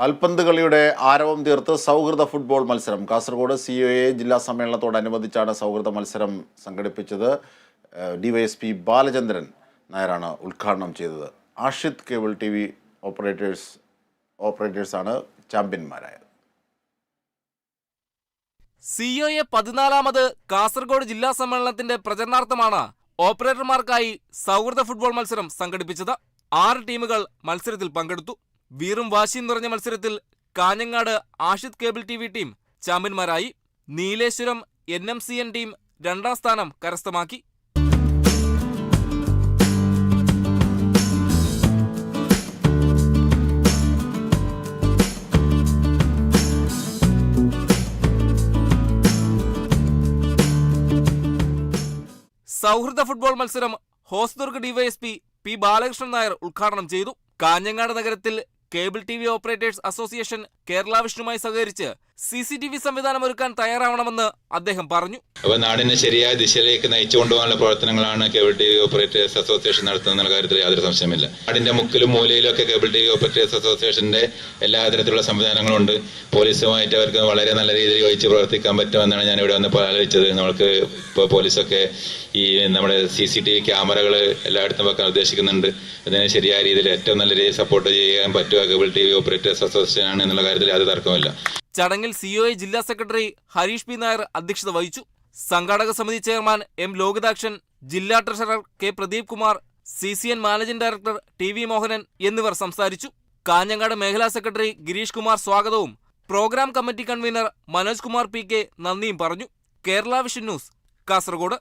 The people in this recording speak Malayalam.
കാൽപന്ത് കളിയുടെ ആരവം തീർത്ത് സൗഹൃദ ഫുട്ബോൾ മത്സരം. കാസർഗോഡ് സി ഒ എ ജില്ലാ സമ്മേളനത്തോടനുബന്ധിച്ചാണ് സൗഹൃദ മത്സരം സംഘടിപ്പിച്ചത്. ഡിവൈഎസ്പി ബാലചന്ദ്രൻ നായരാണ് ഉദ്ഘാടനം ചെയ്തത്. Ashith cable T V operators ഓപ്പറേറ്റേഴ്സാണ് ചാമ്പ്യന്മാരായത്. സി ഒ എ പതിനാലാമത് കാസർഗോഡ് ജില്ലാ സമ്മേളനത്തിന്റെ പ്രചരണാർത്ഥമാണ് ഓപ്പറേറ്റർമാർക്കായി സൗഹൃദ ഫുട്ബോൾ മത്സരം സംഘടിപ്പിച്ചത്. ആറ് ടീമുകൾ മത്സരത്തിൽ പങ്കെടുത്തു. വീറും വാശിയും നിറഞ്ഞ മത്സരത്തിൽ Kanhangad Ashith cable T V team ചാമ്പ്യന്മാരായി. Nileshwaram N M C N team രണ്ടാം സ്ഥാനം കരസ്ഥമാക്കി. സൗഹൃദ ഫുട്ബോൾ മത്സരം ഹോസ്ദുർഗ് ഡിവൈഎസ്പി പി ബാലകൃഷ്ണൻ നായർ ഉദ്ഘാടനം ചെയ്തു. കാഞ്ഞങ്ങാട് നഗരത്തിൽ cable T V operators association Kerala വിഷ്ണുമായി സഹകരിച്ച് സി സി ടി വി സംവിധാനം ഒരുക്കാൻ തയ്യാറാവണമെന്ന് അദ്ദേഹം പറഞ്ഞു. അപ്പോൾ നാടിനെ ശരിയായ ദിശയിലേക്ക് നയിച്ചു കൊണ്ടുപോകാനുള്ള പ്രവർത്തനങ്ങളാണ് cable T V operators association നടത്തുന്ന കാര്യത്തിൽ യാതൊരു സംശയമില്ല നാടിന്റെ മുക്കിലും മൂലയിലും ഒക്കെ കേബിൾ ടി വി ഓപ്പറേറ്റേഴ്സ് അസോസിയേഷന്റെ എല്ലാ തരത്തിലുള്ള സംവിധാനങ്ങളുണ്ട്. പോലീസുമായിട്ട് അവർക്ക് വളരെ നല്ല രീതിയിൽ യോജിച്ച് പ്രവർത്തിക്കാൻ പറ്റുമെന്നാണ് ഞാൻ ഇവിടെ വന്ന് ആലോചിച്ചത്. നമ്മൾക്ക് ഇപ്പോൾ പോലീസൊക്കെ ഈ നമ്മുടെ സി സി ടി വി ക്യാമറകൾ എല്ലായിടത്തും വെക്കാൻ ഉദ്ദേശിക്കുന്നുണ്ട്. അതിന് ശരിയായ രീതിയിൽ ഏറ്റവും നല്ല രീതിയിൽ സപ്പോർട്ട് ചെയ്യാൻ പറ്റുക cable T V operators association ആണ് എന്നുള്ള കാര്യത്തിൽ യാതൊരു തർക്കമില്ല ചടങ്ങിൽ സി ഒ ജില്ലാ സെക്രട്ടറി ഹരീഷ് പി നായർ അധ്യക്ഷത വഹിച്ചു. സംഘാടക സമിതി ചെയർമാൻ എം ലോകിതാക്ഷൻ ജില്ലാ treasurer K Pradeep Kumar C C N managing director T V Mohanan എന്നിവർ സംസാരിച്ചു. കാഞ്ഞങ്ങാട് മേഖലാ സെക്രട്ടറി ഗിരീഷ് കുമാർ സ്വാഗതവും. Programme committee convener Manoj Kumar P K നന്ദിയും പറഞ്ഞു. Kerala vision news Kasaragod.